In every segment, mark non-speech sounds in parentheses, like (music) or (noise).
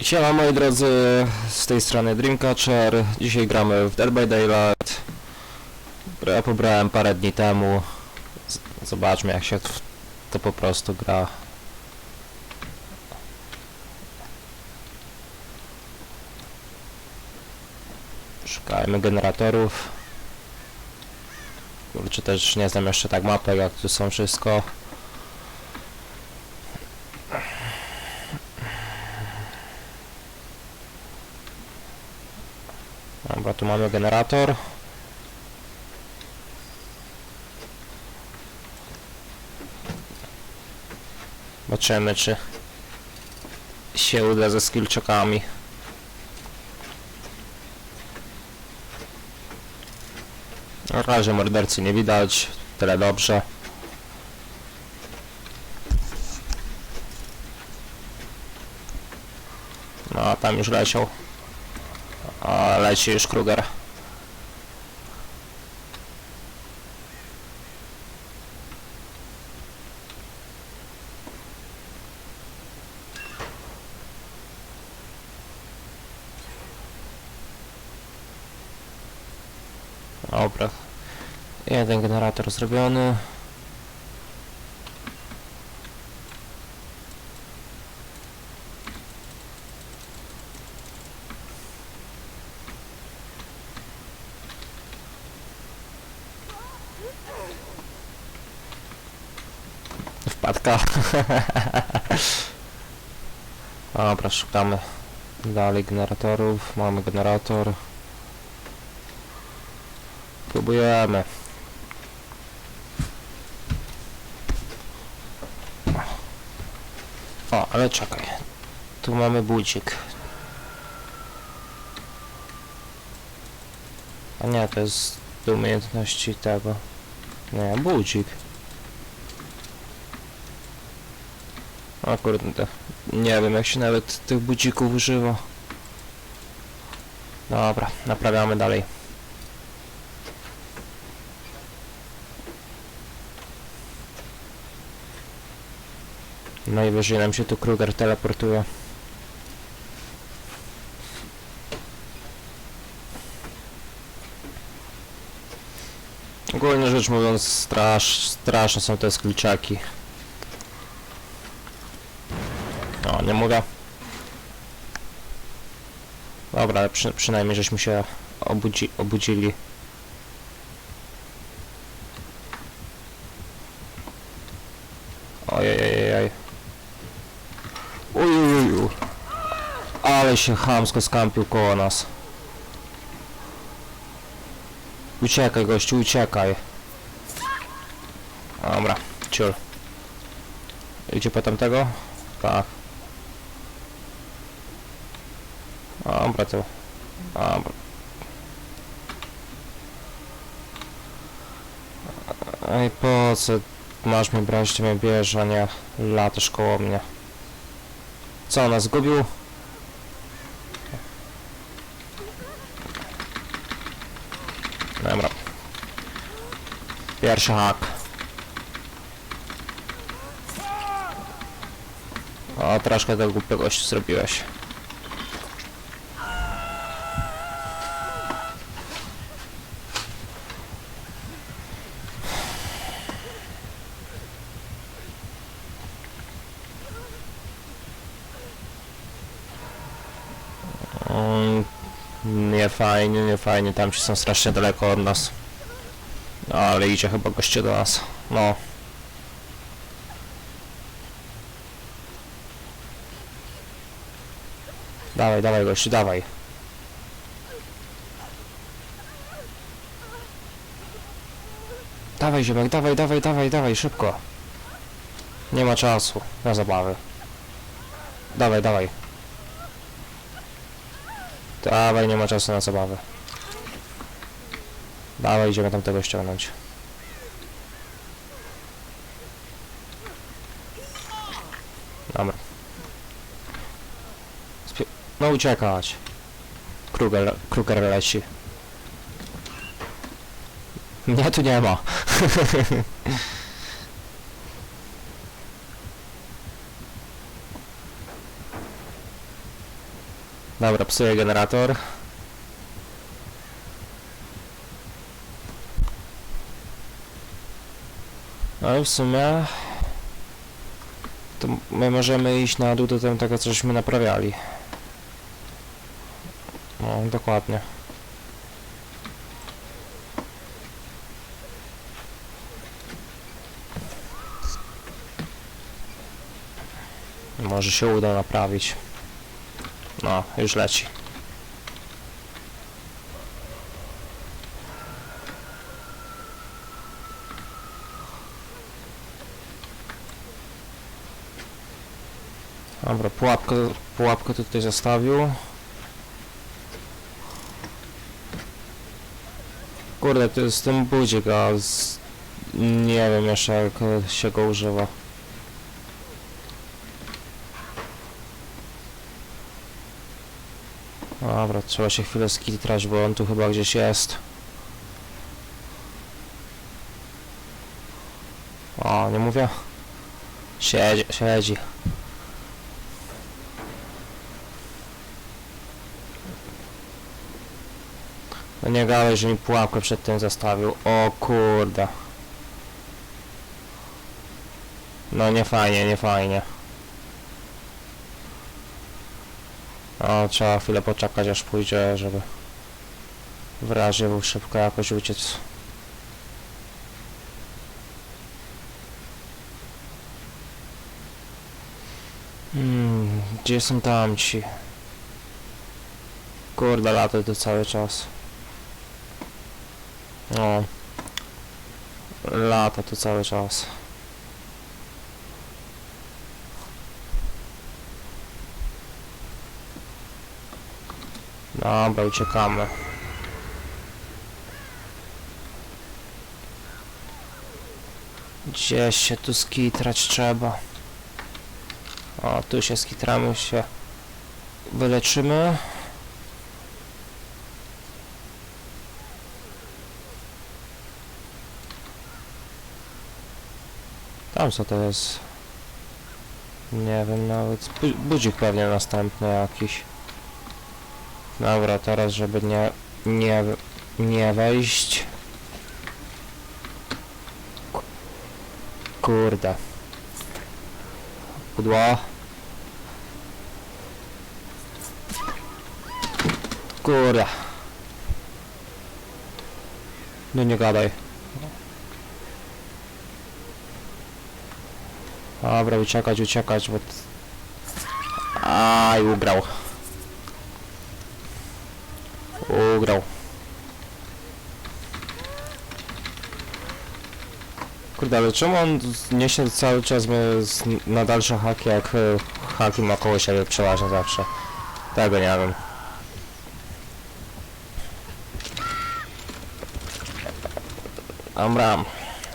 Siema moi drodzy, z tej strony Dreamcatcher. Dzisiaj gramy w Dead by Daylight. Grę pobrałem parę dni temu. Z zobaczmy jak się to po prostu gra. Szukajmy generatorów. Kurczę, też nie znam jeszcze tak mapy, jak tu są wszystko. Dobra, tu mamy generator. Zobaczymy, czy się uda ze skillczokami. Na razie mordercy nie widać, tyle dobrze. No, a tam już leciał. A, leci już Kruger. Dobra. Jeden generator zrobiony. Wpadka. (laughs) Dobra, szukamy dalej generatorów. Mamy generator. Próbujemy. O, ale czekaj. Tu mamy budzik. A nie, to jest do umiejętności tego. Nie, budzik. O kurde, nie wiem jak się nawet tych budzików używa. Dobra, naprawiamy dalej. Najwyżej nam się tu Kruger teleportuje. Ogólnie rzecz mówiąc, strasz, straszne są te skliczaki. O, nie mogę. Dobra, ale przy, przynajmniej żeśmy się obudzi, obudzili. Ojej. Ujujuju. Ale się chamsko skampił koło nas. Uciekaj gościu, uciekaj. Dobra, ciul. Idzie po tamtego? Tak. Dobra, to... Dobra. Ej, po co masz mnie brać, ty mnie bierz, a nie latasz koło mnie. Co, nas zgubił? Dobra. Pierwszy hak. O, troszkę tego głupiego się zrobiłeś. Nie fajnie, nie fajnie, tam ci są strasznie daleko od nas. No, ale idzie chyba goście do nas. No. Dawaj, dawaj gościu, dawaj. Dawaj ziemek, dawaj, dawaj, dawaj, dawaj, szybko. Nie ma czasu na zabawy. Dawaj, dawaj. Dawaj, nie ma czasu na zabawę. Dawaj, idziemy tam tego ściągnąć. Dobra. Spie no uciekać. Kruger, Kruger leci. Mnie tu nie ma. (laughs) Dobra, psuję generator. No i w sumie... To my możemy iść na dół do tego, co żeśmy naprawiali. No, dokładnie. Może się uda naprawić. No, już leci. Dobra, pułapkę, pułapkę tutaj zostawił. Kurde, to jest ten budzik, a z... nie wiem jeszcze jak się go używa. Dobra, trzeba się chwilę skitrać, bo on tu chyba gdzieś jest. O, nie mówię? Siedzi, siedzi. No nie gadaj, że mi pułapkę przed tym zastawił. O kurde. No nie fajnie, nie fajnie. O, trzeba chwilę poczekać aż pójdzie, żeby w razie był szybko jakoś uciec. Hmm, gdzie są tamci? Kurde, lata to cały czas. O. Lata to cały czas. Dobra, uciekamy. Gdzieś się tu skitrać trzeba. O, tu się skitramy, się wyleczymy. Tam co to jest? Nie wiem nawet. Bu- Budzik pewnie następny jakiś. Dobra, teraz żeby nie, nie, nie wejść. Ku- Kurde. Pudło. Kurde. No nie gadaj. Dobra, uciekać, uciekać, bo... Aj, ugrał. Ugrał. Kurde, ale czemu on niesie cały czas na dalsze haki, jak y, haki ma koło siebie przeważnie zawsze? Tego nie wiem. Dobra,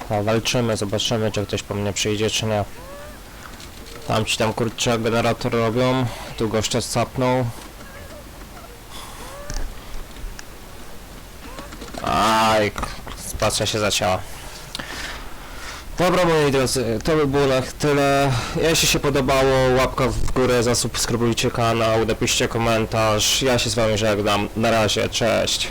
no, walczymy, zobaczymy czy ktoś po mnie przyjdzie czy nie. Tam ci tam kurczę generator robią, tu gościa capnął. Aj, spacja się zacięła. Dobra moi drodzy, to by było na tyle. Jeśli się podobało, łapka w górę, zasubskrybujcie kanał, napiszcie komentarz. Ja się z wami żegnam. Na razie, cześć.